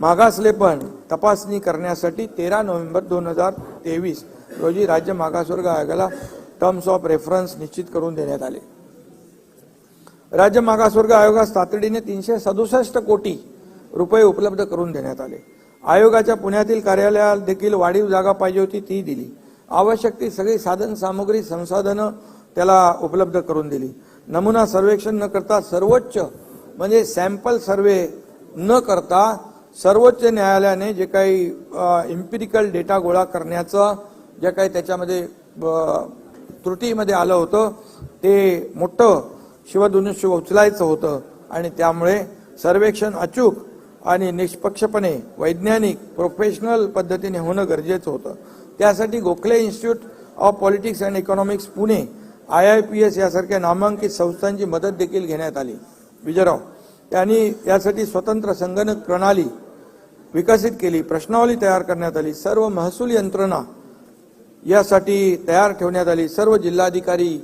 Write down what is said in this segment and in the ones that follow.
मागासलेपण तपासणी करण्यासाठी तेरा नोव्हेंबर दोन हजार तेवीस रोजी राज्य मागासवर्ग आयोगाला टर्म्स ऑफ रेफरन्स निश्चित करून देण्यात आले. राज्य मागासवर्ग आयोगास तातडीने तीनशे सदुसष्ट कोटी रुपये उपलब्ध करून देण्यात आले. आयोगाच्या पुण्यातील कार्यालयात देखील वाढीव जागा पाहिजे होती ती दिली. आवश्यक ती सगळी साधन सामुग्री संसाधनं त्याला उपलब्ध करून दिली. नमुना सर्वेक्षण न करता सर्वोच्च म्हणजे सॅम्पल सर्वे न करता सर्वोच्च न्यायालयाने जे काही इम्पिरिकल डेटा गोळा करण्याचं जे काही त्याच्यामध्ये त्रुटीमध्ये आलं होतं ते मोठं शिवधनुष्य उचलायचं होतं. आणि त्यामुळे सर्वेक्षण अचूक आणि निष्पक्षपणे वैज्ञानिक प्रोफेशनल पद्धतीने होणं गरजेचं होतं. त्यासाठी Gokhale institute of politics and economics Pune I I P S यासारख्या नामांकित संस्थांची मदत देखील घेण्यात आली. विजयराव त्यांनी यासाठी स्वतंत्र संगणक प्रणाली विकसित केली प्रश्नावली तयार करण्यात आली सर्व महसूल यंत्रणा यासाठी तयार ठेवण्यात आली. सर्व जिल्हाधिकारी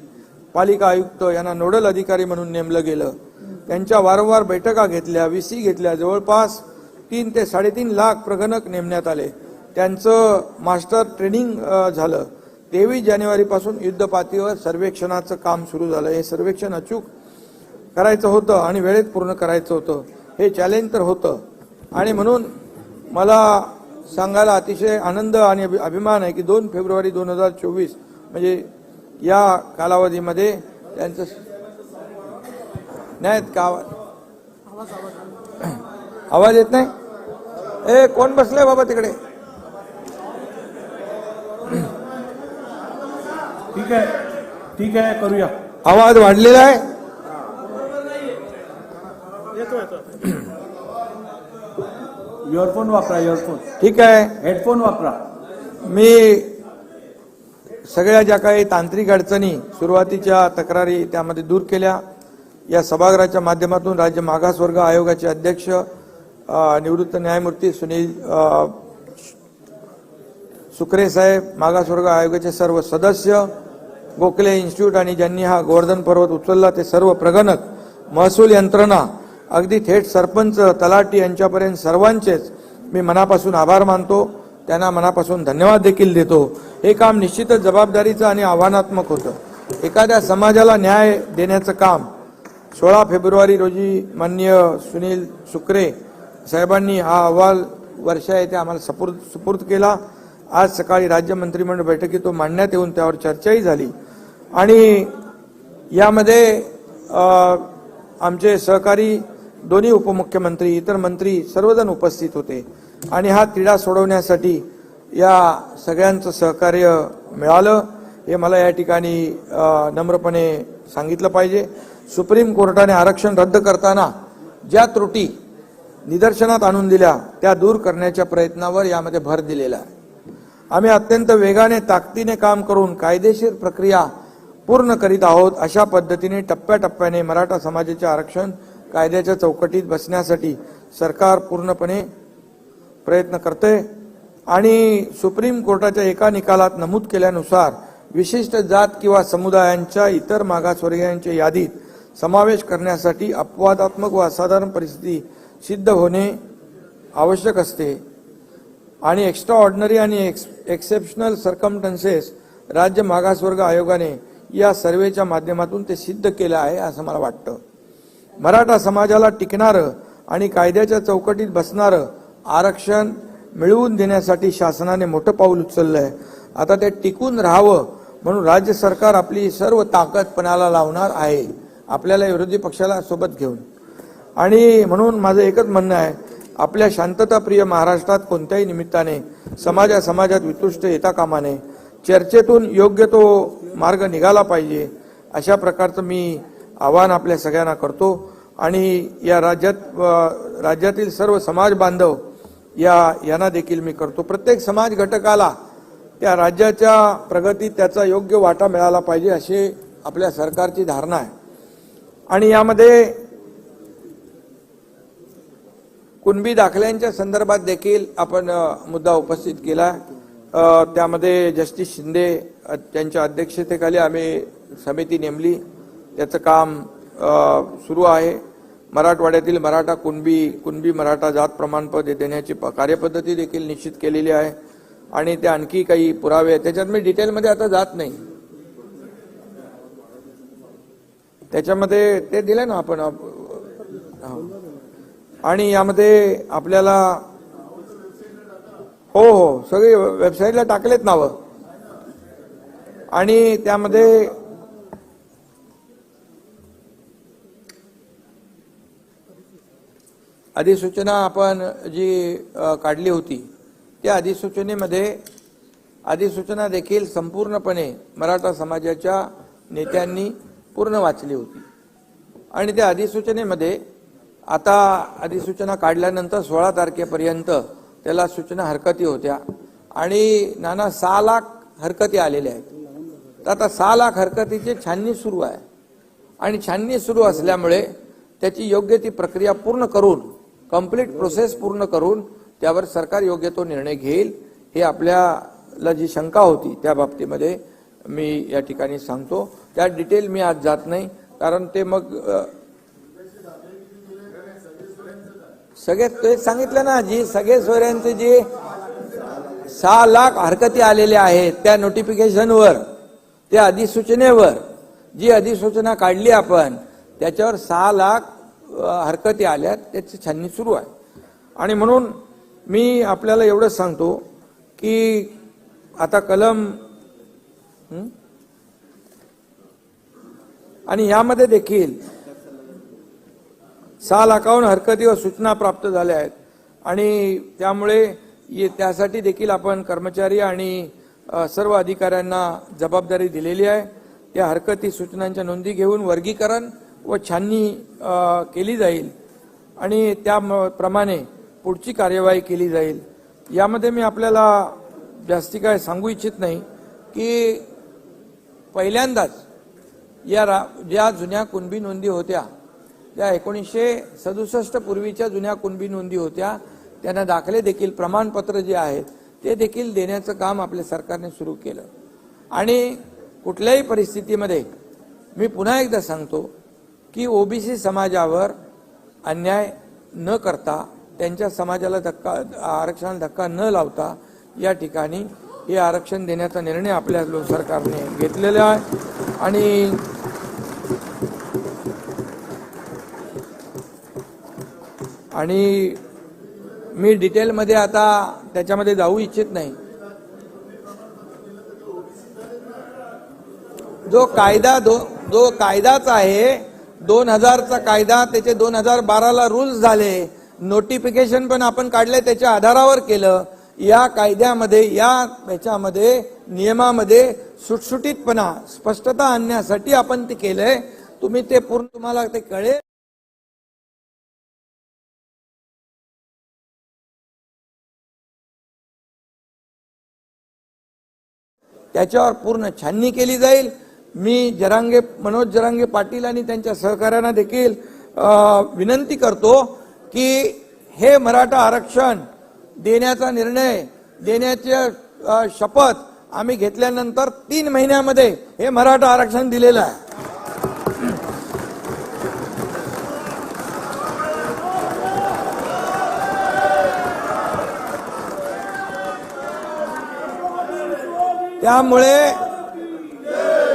पालिका आयुक्त यांना नोडल अधिकारी म्हणून नेमलं गेलं. त्यांच्या वारंवार बैठका घेतल्या व्हीसी घेतल्या. जवळपास तीन ते साडेतीन लाख प्रगणक नेमण्यात आले. त्यांचं मास्टर ट्रेनिंग झालं. तेवीस जानेवारीपासून युद्धपातळीवर सर्वेक्षणाचं काम सुरू झालं. हे सर्वेक्षण अचूक करायचं होतं आणि वेळेत पूर्ण करायचं होतं. हे चॅलेंज तर होतं. आणि म्हणून मला सांगायला अतिशय आनंद आणि अभि- अभिमान आहे की दोन फेब्रुवारी दोन हजार चोवीस म्हणजे या कालावधीमध्ये त्यांचं नाही का आवाज? आवाज येत नाही? ए कोण बसलंय बाबा तिकडे? ठीक आहे. ठीक आहे करूया. आवाज वाढलेला आहे. इयरफोन वापरा इयरफोन ठीक आहे. हेडफोन वापरा. मी सगळ्या ज्या काही तांत्रिक अडचणी सुरुवातीच्या तक्रारी त्यामध्ये दूर केल्या. या सभागृहाच्या माध्यमातून राज्य मागासवर्ग आयोगाचे अध्यक्ष निवृत्त न्यायमूर्ती सुनील सुकरे साहेब मागासवर्ग आयोगाचे सर्व सदस्य गोखले इन्स्टिट्यूट आणि ज्यांनी हा गोवर्धन पर्वत उचलला ते सर्व प्रगणक महसूल यंत्रणा अगदी थेट सरपंच तलाठी यांच्यापर्यंत सर्वांचेच मी मनापासून आभार मानतो. त्यांना मनापासून धन्यवाद देखील देतो. हे काम निश्चितच जबाबदारीचं आणि आव्हानात्मक होतं. एखाद्या समाजाला न्याय देण्याचं काम सोळा फेब्रुवारी रोजी माननीय सुनील सुक्रे साहेबांनी हा अहवाल वर्षा येथे आम्हाला सपूर्द सुपूर्द केला. आज सकाळी राज्य मंत्रिमंडळ बैठकीत तो मांडण्यात येऊन त्यावर चर्चाही झाली. आणि यामध्ये आमचे सहकारी दोन्ही उपमुख्यमंत्री इतर मंत्री सर्वजण उपस्थित होते. आणि हा तिढा सोडवण्यासाठी या सगळ्यांचं सहकार्य मिळालं. हे मला या ठिकाणी नम्रपणे सांगितलं पाहिजे. सुप्रीम कोर्टाने आरक्षण रद्द करताना ज्या त्रुटी निदर्शनात आणून दिल्या त्या दूर करण्याच्या प्रयत्नावर यामध्ये भर दिलेला आहे. आम्ही अत्यंत वेगाने ताकदीने काम करून कायदेशीर प्रक्रिया पूर्ण करीत आहोत. अशा पद्धतीने टप्प्याटप्प्याने मराठा समाजाचे आरक्षण कायद्याच्या चौकटीत बसण्यासाठी सरकार पूर्णपणे प्रयत्न करते आणि सुप्रीम कोर्टाच्या एका निकालात नमूद केल्यानुसार विशिष्ट जात किंवा समुदायांच्या इतर मागासवर्गीयांच्या यादीत समावेश करण्यासाठी अपवादात्मक व असाधारण परिस्थिती सिद्ध होणे आवश्यक असते. आणि एक्स्ट्रा ऑर्डिनरी आणि एक्स एक्सेप्शनल सर्कमटन्सेस राज्य मागासवर्ग आयोगाने या सर्वेच्या माध्यमातून ते सिद्ध केलं आहे असं मला वाटतं. मराठा समाजाला टिकणारं आणि कायद्याच्या चौकटीत बसणारं आरक्षण मिळवून देण्यासाठी शासनाने मोठं पाऊल उचललं आहे आता ते टिकून राहावं म्हणून राज्य सरकार आपली सर्व ताकद पणाला लावणार आहे आपल्याला विरोधी पक्षाला सोबत घेऊन. आणि म्हणून माझं एकच म्हणणं आहे आपल्या शांतताप्रिय महाराष्ट्रात कोणत्याही निमित्ताने समाजा समाजात वितुष्ट येता कामाने चर्चेतून योग्य तो मार्ग निघाला पाहिजे अशा प्रकारचं मी आवाहन आपल्या सगळ्यांना करतो. आणि या राज्यात राज्यातील सर्व समाज बांधव या यांना देखील मी करतो. प्रत्येक समाज घटकाला त्या राज्याच्या प्रगतीत त्याचा योग्य वाटा मिळाला पाहिजे अशी आपल्या सरकारची धारणा आहे. आणि यामध्ये कुणबी दाखल्यांच्या संदर्भात देखील आपण मुद्दा उपस्थित केला. त्यामध्ये जस्टिस शिंदे त्यांच्या अध्यक्षतेखाली आम्ही समिती नेमली. त्याचं काम सुरू आहे. मराठवाड्यातील मराठा कुणबी कुणबी मराठा जात प्रमाणपत्र देण्याची प- कार्यपद्धती देखील निश्चित केलेली आहे. आणि ते आणखी काही पुरावे आहेत. त्याच्यात मी डिटेलमध्ये आता जात नाही. त्याच्यामध्ये ते दिलं ना आपण आणि यामध्ये आपल्याला हो हो सगळे वेबसाईटला टाकलेत नावं. आणि त्यामध्ये अधिसूचना आपण जी काढली होती त्या अधिसूचनेमध्ये अधिसूचना देखील संपूर्णपणे मराठा समाजाच्या नेत्यांनी पूर्ण वाचली होती. आणि त्या अधिसूचनेमध्ये आता अधिसूचना काढल्यानंतर सोळा तारखेपर्यंत त्याला सूचना हरकती होत्या. आणि नाना सहा लाख हरकती आलेल्या आहेत. तर आता सहा लाख हरकतीची छाननी सुरू आहे. आणि छाननी सुरू असल्यामुळे त्याची योग्य ती प्रक्रिया पूर्ण करून कंप्लीट प्रोसेस पूर्ण करून त्यावर सरकार योग्य तो निर्णय घेईल हे आपल्याला जी शंका होती त्या बाबतीमध्ये मी या ठिकाणी सांगतो. त्या डिटेल मी आज जात नाही कारण ते मग सगळे ते सांगितलं ना जी सगळे सोयऱ्यांचे जे सहा लाख हरकती आलेल्या आहेत त्या नोटिफिकेशनवर त्या अधिसूचनेवर जी अधिसूचना काढली आपण त्याच्यावर सहा लाख हरकती आल्या त्याची छाननी सुरू आहे. आणि म्हणून मी आपल्याला एवढंच सांगतो की आता कलम आणि यामध्ये देखील सहा लाखाहून हरकती व सूचना प्राप्त झाल्या आहेत. आणि त्यामुळे ये- त्यासाठी देखील आपण कर्मचारी आणि सर्व अधिकाऱ्यांना जबाबदारी दिलेली आहे. त्या हरकती सूचनांच्या नोंदी घेऊन वर्गीकरण व छाननी केली जाईल. आणि त्याप्रमाणे पुढची कार्यवाही केली जाईल. यामध्ये मी आपल्याला जास्ती काय सांगू इच्छित नाही की पहिल्यांदाच या रा ज्या जुन्या कुणबी नोंदी होत्या त्या एकोणीसशे सदुसष्ट पूर्वीच्या जुन्या कुणबी नोंदी होत्या त्यांना दाखले देखील प्रमाणपत्र जे आहेत ते देखील देण्याचं काम आपल्या सरकारने सुरू केलं. आणि कुठल्याही परिस्थितीमध्ये मी पुन्हा एकदा सांगतो की ओबीसी समाजावर अन्याय न करता त्यांच्या समाजाला धक्का आरक्षणाला धक्का न लावता या ठिकाणी हे आरक्षण देण्याचा निर्णय आपल्या लोक सरकारने घेतलेला आहे. आणि आणि मी डिटेलमध्ये आता त्याच्यामध्ये जाऊ इच्छित नाही. जो कायदा दो जो कायदाच आहे दोन हजारचा कायदा त्याचे दोन हजार बाराला रूल्स झाले. नोटिफिकेशन पण आपण काढले त्याच्या आधारावर केलं. या कायद्यामध्ये या ह्याच्यामध्ये नियमामध्ये सुटसुटीतपणा स्पष्टता आणण्यासाठी आपण ते केलंय. तुम्ही ते पूर्ण तुम्हाला ते कळेल. त्याच्यावर पूर्ण छाननी केली जाईल. मी जरांगे मनोज जरांगे पाटील आणि त्यांच्या सहकार्यांना देखील विनंती करतो की हे मराठा आरक्षण देण्याचा निर्णय देण्याचे शपथ आम्ही घेतल्यानंतर तीन महिन्यामध्ये हे मराठा आरक्षण दिलेलं आहे. त्यामुळे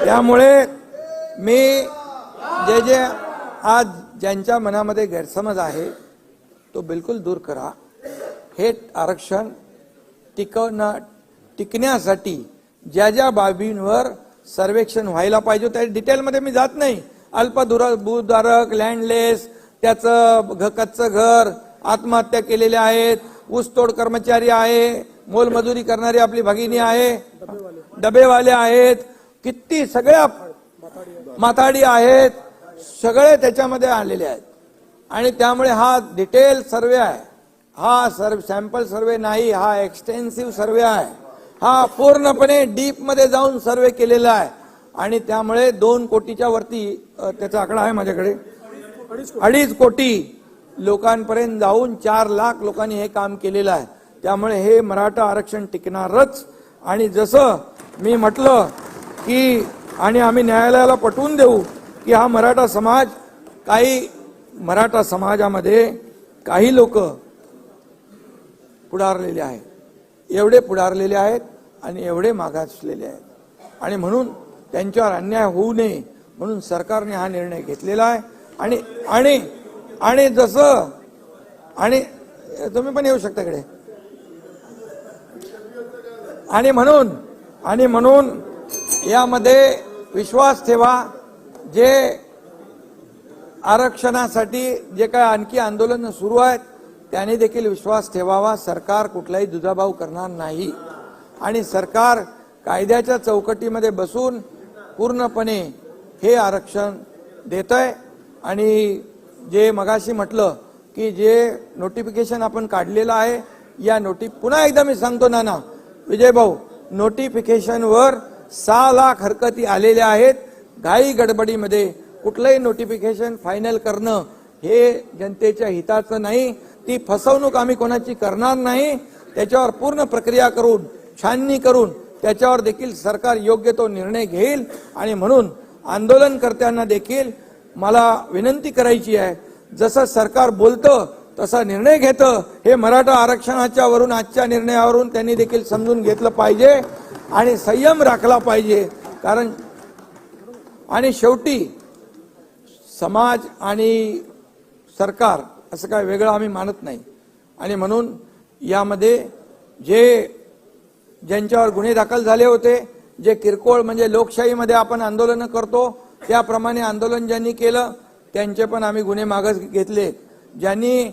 त्यामुळे मी जे जे आज ज्यांच्या मनामध्ये गैरसमज आहे तो बिलकुल दूर करा. हे आरक्षण टिकवणं टिकण्यासाठी ज्या ज्या बाबींवर सर्वेक्षण व्हायला पाहिजे त्या डिटेलमध्ये मी जात नाही. अल्पदुर भूधारक लँडलेस त्याचं घ- कच्चं घर आत्महत्या केलेल्या आहेत ऊसतोड कर्मचारी आहे मोलमजुरी करणारी आपली भगिनी आहे डबेवाले आहेत किती सगळ्या माथाडी आहेत सगळे त्याच्यामध्ये आलेले आहेत. आणि त्यामुळे हा डिटेल सर्वे आहे. हा सर्व सॅम्पल सर्वे नाही हा एक्सटेन्सिव्ह सर्वे आहे. हा पूर्णपणे डीपमध्ये जाऊन सर्वे केलेला आहे. आणि त्यामुळे दोन कोटीच्या वरती त्याचा आकडा आहे माझ्याकडे. अडीच कोटी लोकांपर्यंत जाऊन चार लाख लोकांनी हे काम केलेलं आहे. त्यामुळे हे मराठा आरक्षण टिकणारच. आणि जसं मी म्हटलं की आणि आम्ही न्यायालयाला पटवून देऊ की हा मराठा समाज काही मराठा समाजामध्ये काही लोक पुढारलेले आहेत. एवढे पुढारलेले आहेत आणि एवढे मागासलेले आहेत. आणि म्हणून त्यांच्यावर अन्याय होऊ नये म्हणून सरकारने हा निर्णय घेतलेला आहे. आणि आणि आणि जसं आणि तुम्ही पण येऊ शकता इकडे. आणि म्हणून आणि म्हणून यामध्ये विश्वास ठेवा जे आरक्षणासाठी जे काय आणखी आंदोलन सुरू आहेत त्याने देखील विश्वास ठेवावा. सरकार कुठलाही दुजाभाव करणार नाही. आणि सरकार कायद्याच्या चौकटीमध्ये बसून पूर्णपणे हे आरक्षण देत आहे आणि जे मगाशी म्हटलं की जे नोटिफिकेशन आपण काढलेलं आहे या नोटी पुन्हा एकदा मी सांगतो नाना विजय भाऊ नोटिफिकेशनवर सहा लाख हरकती आलेल्या आहेत. घाई गडबडीमध्ये कुठलंही नोटिफिकेशन फायनल करणं हे जनतेच्या हिताचं नाही. ती फसवणूक आम्ही कोणाची करणार नाही. त्याच्यावर पूर्ण प्रक्रिया करून छाननी करून त्याच्यावर देखील सरकार योग्य तो निर्णय घेईल. आणि म्हणून आंदोलनकर्त्यांना देखील मला विनंती करायची आहे. जसं सरकार बोलतं तसा निर्णय घेतं. हे मराठा आरक्षणाच्या वरून आजच्या निर्णयावरून त्यांनी देखील समजून घेतलं पाहिजे. आणि संयम राखला पाहिजे. कारण आणि शेवटी समाज आणि सरकार असं काय वेगळं आम्ही मानत नाही. आणि म्हणून यामध्ये जे ज्यांच्यावर गुन्हे दाखल झाले होते जे किरकोळ म्हणजे लोकशाहीमध्ये आपण आंदोलनं करतो त्याप्रमाणे आंदोलन ज्यांनी केलं त्यांचे पण आम्ही गुन्हे मागस घेतले. ज्यांनी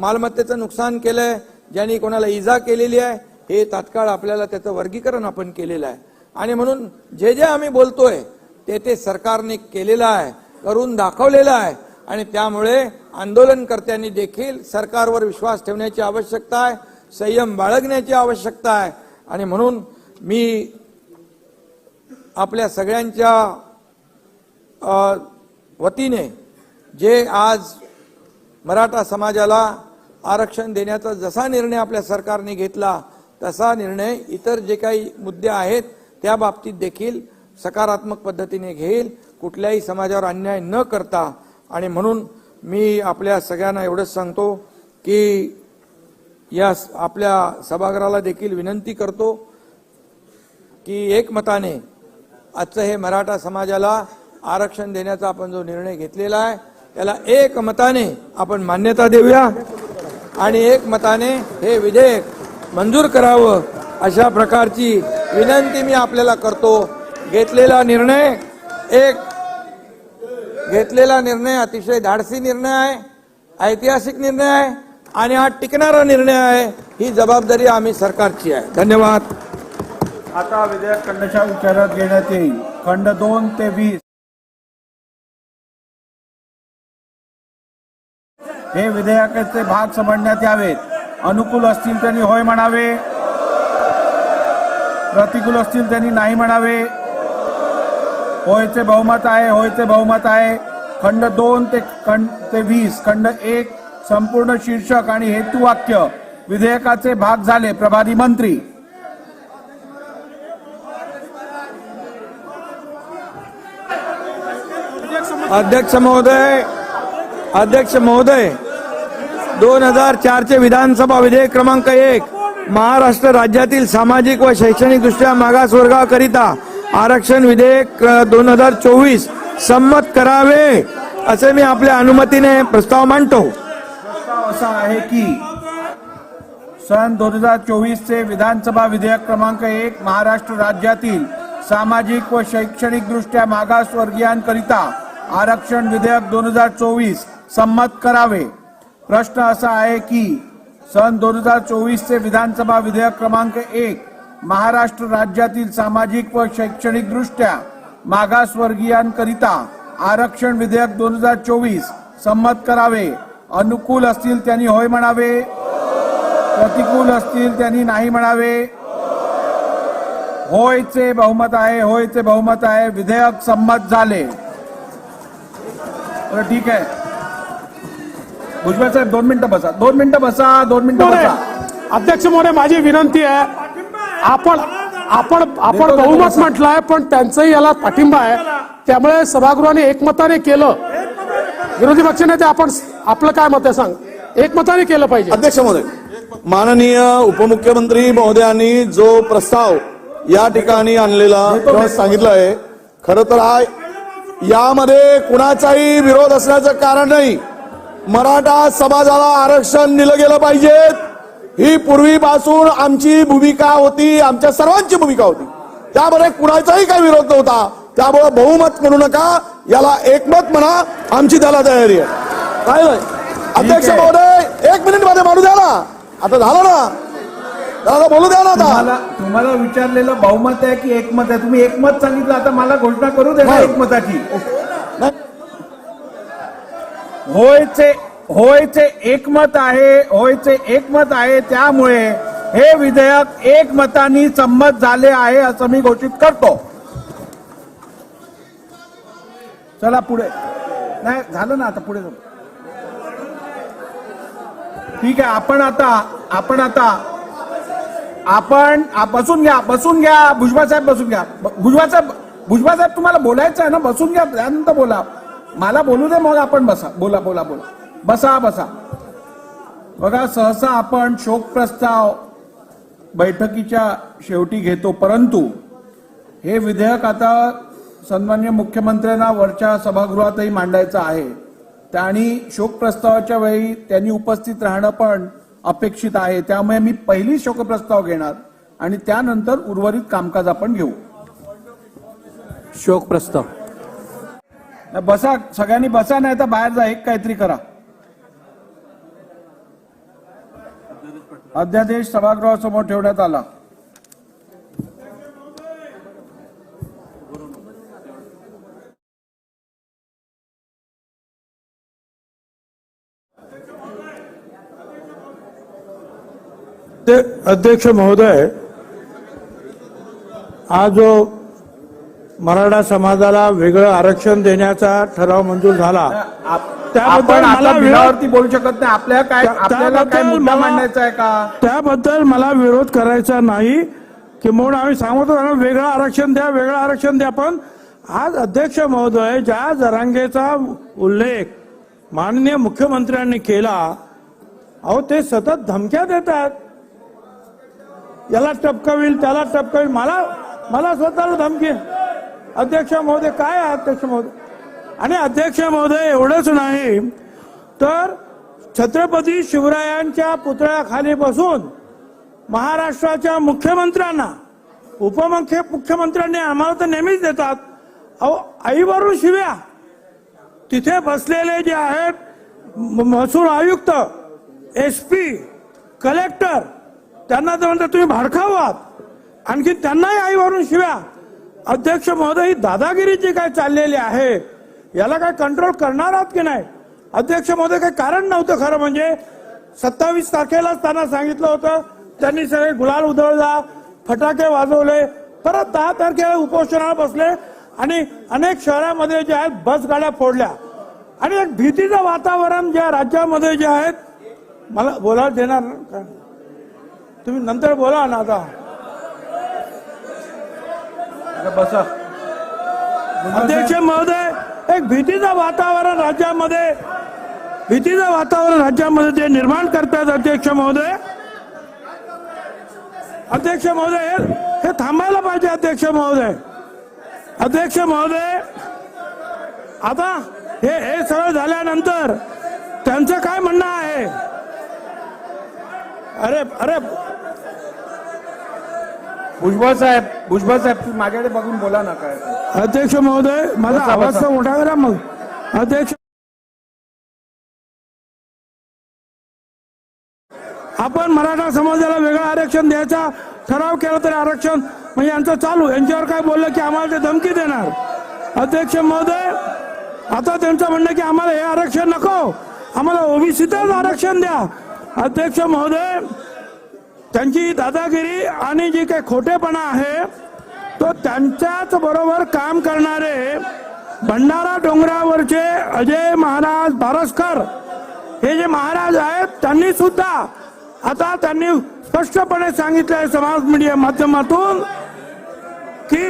मालमत्तेचं नुकसान केलंय ज्यांनी कोणाला इजा केलेली आहे हे तात्काळ आपल्याला त्याचं वर्गीकरण आपण केलेलं आहे. आणि म्हणून जे जे आम्ही बोलतोय ते ते सरकारने केलेलं आहे करून दाखवलेलं आहे. आणि त्यामुळे आंदोलनकर्त्यांनी देखील सरकारवर विश्वास ठेवण्याची आवश्यकता आहे संयम बाळगण्याची आवश्यकता आहे. आणि म्हणून मी आपल्या सगळ्यांच्या वतीने जे आज मराठा समाजाला आरक्षण देण्याचा जसा निर्णय आपल्या सरकारने घेतला तसा निर्णय इतर जे काही मुद्दे आहेत त्या बाबतीत देखील सकारात्मक पद्धतीने घेईल. कुठल्याही समाजावर अन्याय न करता. आणि म्हणून मी आपल्या सगळ्यांना एवढंच सांगतो की या स- आपल्या सभागृहाला देखील विनंती करतो की एकमताने आजचं हे मराठा समाजाला आरक्षण देण्याचा आपण जो निर्णय घेतलेला आहे त्याला एकमताने आपण मान्यता देऊया. आणि एकमताने हे विधेयक मंजूर करावं अशा प्रकारची विनंती मी आपल्याला करतो. घेतलेला निर्णय एक. घेतलेला निर्णय अतिशय धाडसी निर्णय आहे ऐतिहासिक निर्णय आहे आणि हा टिकणारा निर्णय आहे ही जबाबदारी आम्ही सरकारची आहे. धन्यवाद. आता विधेयक खंडाच्या विचारात घेण्यात येईल. खंड दोन ते वीस. हे विधेयकाचे भाग समजण्यात यावेत. अनुकूल असतील त्यांनी होय म्हणावे. प्रतिकूल असतील त्यांनी नाही म्हणावे. होयचे बहुमत आहे होयचे बहुमत आहे. खंड दोन ते खंड ते वीस खंड एक संपूर्ण शीर्षक आणि हेतुवाक्य विधेयकाचे भाग झाले. प्रभारी मंत्री. अध्यक्ष महोदय अध्यक्ष महोदय. दोन हजार चारचे विधानसभा विधेयक क्रमांक एक. महाराष्ट्र राज्यातील सामाजिक व शैक्षणिकदृष्ट्या मागासवर्गाकरिता आरक्षण विधेयक दोन हजार चोवीस संमत करावे असे मी आपल्या अनुमतीने प्रस्ताव मांडतो. प्रस्ताव असा आहे की सन दोन हजार चोवीस चे विधानसभा विधेयक क्रमांक एक महाराष्ट्र राज्यातील सामाजिक व शैक्षणिकदृष्ट्या मागासवर्गीयांकरिता आरक्षण विधेयक दोन हजार चोवीस संमत करावे. प्रश्न असा आहे की सन दोन हजार चोवीसचे विधानसभा विधेयक क्रमांक एक महाराष्ट्र राज्यातील सामाजिक व शैक्षणिक दृष्ट्या मागासवर्गीयांकरिता आरक्षण विधेयक दोन हजार चोवीस संमत करावे. अनुकूल असतील त्यांनी होय म्हणावे. प्रतिकूल असतील त्यांनी नाही म्हणावे. होयचे बहुमत आहे होयचे बहुमत आहे. विधेयक संमत झाले. ठीक आहे. भुजबळ साहेब दोन मिनिटं बसा. दोन मिनिटं बसा दोन मिनिटं बसा. अध्यक्ष महोदय माझी विनंती आहे आपण आपण आपण बहुमत. म्हटलंय पण त्यांचंही याला पाठिंबा आहे. त्यामुळे सभागृहाने एकमताने केलं. विरोधी पक्षनेते आपण आपलं काय मत आहे सांग? एकमताने केलं पाहिजे. अध्यक्ष महोदय माननीय उपमुख्यमंत्री महोदयांनी जो प्रस्ताव या ठिकाणी आणलेला किंवा सांगितलं आहे खरं तर हा यामध्ये कुणाचाही विरोध असण्याचं कारण नाही. मराठा समाजाला आरक्षण दिलं गेलं पाहिजे. ही पूर्वीपासून आमची भूमिका होती आमच्या सर्वांची भूमिका होती. त्यामध्ये कुणाचाही काही विरोध नव्हता. त्यामुळे बहुमत म्हणू नका याला एकमत म्हणा आमची त्याला तयारी आहे. काय नाही. अध्यक्ष. महोदय एक मिनिटमध्ये म्हणू द्या ना. आता झालं ना. दादा बोलू द्या ना आता. तुम्हाला विचारलेलं बहुमत आहे की एकमत आहे? तुम्ही एकमत सांगितलं आता मला घोषणा करू दे ना नाही. एकमताची. होयचे होयचे एकमत आहे होयचे एकमत आहे त्यामुळे हे विधेयक एकमतानी संमत झाले आहे असं मी घोषित करतो. चला पुढे. नाही झालं ना आता पुढे जाऊ. ठीक आहे आपण आता आपण आता आपण बसून घ्या बसून घ्या भुजबळ साहेब बसून घ्या. ब- भुजबळ साहेब भुजबळ साहेब तुम्हाला बोलायचं आहे ना? बसून घ्या त्यानंतर बोला. मला बोलू दे मग आपण बसा. बोला बोला बोला. बसा बसा. बघा सहसा आपण शोक प्रस्ताव बैठकीच्या शेवटी घेतो परंतु हे विधेयक आता सन्मान्य मुख्यमंत्र्यांना वरच्या सभागृहातही मांडायचं आहे. त्या- आणि शोक प्रस्तावाच्या वेळी त्यांनी उपस्थित राहणं पण अपेक्षित आहे. त्यामुळे मी पहिली शोकप्रस्ताव घेणार आणि त्यानंतर उर्वरित कामकाज आपण घेऊ. शोक प्रस्ताव. बसा सगळ्यांनी बसा नाही तर बाहेर जा एक काहीतरी करा. अध्यादेश सभागृहासमोर ठेवण्यात आला. ते अध्यक्ष महोदय हा जो मराठा समाजाला वेगळं आरक्षण देण्याचा ठराव मंजूर झाला. त्याबद्दल मला आता विरोध- बिलावरती बोलू शकत नाही. आपल्याला काय आपल्याला काय मुद्दा मला- मांडायचा आहे का? त्याबद्दल मला विरोध करायचा नाही. की म्हणून आम्ही सांगतो ना वेगळं आरक्षण द्या वेगळं आरक्षण द्या. पण आज अध्यक्ष महोदय ज्या जरांगेचा उल्लेख माननीय मुख्यमंत्र्यांनी केला अहो ते सतत धमक्या देतात. याला टपकविल त्याला टपकविल. मला मला स्वतःला धमकी अध्यक्ष महोदय काय आहे अध्यक्ष महोदय? आणि अध्यक्ष महोदय एवढंच नाही तर छत्रपती शिवरायांच्या पुतळ्याखाली बसून महाराष्ट्राच्या मुख्यमंत्र्यांना उपमुख्य मुख्यमंत्र्यांनी आम्हाला तर नेहमीच देतात अहो आईवरून शिव्या. तिथे बसलेले जे आहेत म- महसूल आयुक्त एस पी कलेक्टर त्यांना तर म्हणतात तुम्ही भाडखाऊ आहात. आणखी त्यांनाही आईवरून शिव्या. अध्यक्ष महोदय ही दादागिरी जी काय चाललेली आहे? याला काय कंट्रोल करणार आहात की नाही? अध्यक्ष महोदय काही कारण नव्हतं खरं म्हणजे. सत्तावीस तारखेलाच त्यांना सांगितलं होतं. त्यांनी सगळे गुलाल उधळला फटाके वाजवले. परत दहा तारखेला उपोषणाला बसले आणि अनेक शहरामध्ये जे आहेत बस गाड्या फोडल्या. आणि एक भीतीचं वातावरण ज्या राज्यामध्ये जे आहेत मला बोलायला देणार तुम्ही नंतर बोला ना आता. बसा. अध्यक्ष महोदय एक भीतीचं वातावरण राज्यामध्ये भीतीचं वातावरण राज्यामध्ये ते निर्माण करतात अध्यक्ष महोदय. अध्यक्ष महोदय हे- हे थांबायला पाहिजे अध्यक्ष महोदय. अध्यक्ष महोदय आता हे हे सगळं झाल्यानंतर त्यांचं काय म्हणणं आहे? अरे अरे भुजबळ साहेब भुजबळ साहेब माझ्याकडे बघून बोला ना काय अध्यक्ष महोदय माझा आवाज. तर मोठा करा मग. अध्यक्ष आपण मराठा समाजाला वेगळं आरक्षण द्यायचा ठराव केला तरी आरक्षण म्हणजे यांचं चालू. यांच्यावर काय बोललं की आम्हाला ते धमकी देणार. अध्यक्ष महोदय आता त्यांचं म्हणणं की आम्हाला हे आरक्षण नको. आम्हाला ओबीसीतच आरक्षण द्या. अध्यक्ष महोदय त्यांची दादागिरी आणि जी काही खोटेपणा आहे तो त्यांच्याच बरोबर काम करणारे भंडारा डोंगरावरचे अजय महाराज बारसकर हे जे महाराज आहेत त्यांनी सुद्धा आता त्यांनी स्पष्टपणे सांगितलंय समाज मीडिया माध्यमातून की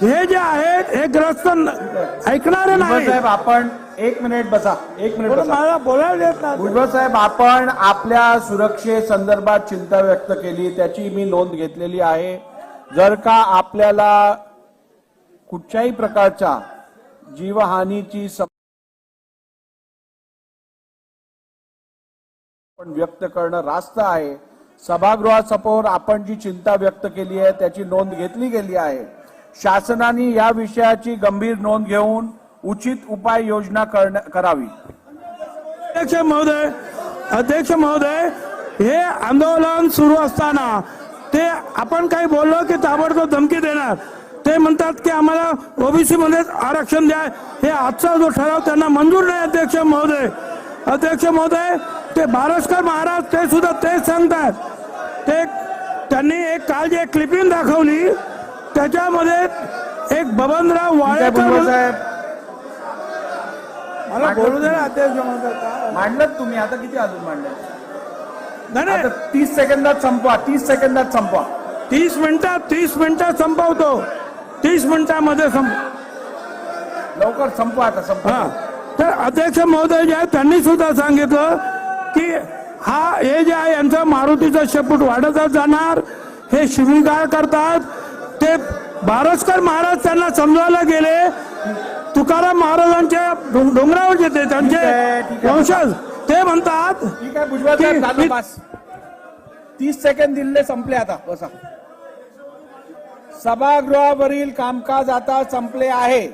हे जे आहेत हे ग्रस्त ऐकणारे नाही साहेब आपण एक मिनिट बसा एक मिनिट बसा. मला बोलायला देत नाही. भुजबळ साहेब आपण आपल्या सुरक्षेसंदर्भात चिंता व्यक्त केली त्याची मी नोंद घेतलेली आहे. जर का आपल्याला कुठच्याही प्रकारच्या जीवहानीची सम- आपण व्यक्त करणं रास्त आहे. सभागृहासमोर आपण जी चिंता व्यक्त केली आहे त्याची नोंद घेतली गेली आहे. शासनाने या विषयाची गंभीर नोंद घेऊन उचित उपाययोजना करण्या- करावी. अध्यक्ष महोदय अध्यक्ष महोदय हे आंदोलन सुरू असताना ते आपण काही बोललो की ताबडतोब धमकी देणार. ते म्हणतात की आम्हाला ओबीसी मध्ये आरक्षण द्या. हे आजचा जो ठराव त्यांना मंजूर नाही अध्यक्ष महोदय. अध्यक्ष महोदय ते बारसकर महाराज ते सुद्धा तेच सांगतात. ते त्यांनी एक काल जे क्लिपिंग दाखवली. त्याच्यामध्ये एक बबनराव वाळेकर साहेब. मला बोलू दे ना अध्यक्ष मांडलं तुम्ही आता किती अजून मांडलं नाही, तीस सेकंदात संपवा तीस सेकंदात संपवा. तीस मिनिटात तीस मिनिटात संपवतो. तीस मिनिटामध्ये संप लवकर संपवा आता संपवा. तर अध्यक्ष महोदय जे आहेत त्यांनी सुद्धा सांगितलं की हा हे जे आहे यांचं मारुतीचं शेपूट वाढतच जाणार. हे शिवीगाळ करतात. ते बारसकर महाराज त्यांना समजायला गेले. तुकाराम महाराजांच्या डोंगरावर आहे, त्यांचे. वंशज ते म्हणतात तीस सेकंद दिले संपले आता. बसा. सभागृहावरील कामकाज आता संपले आहे.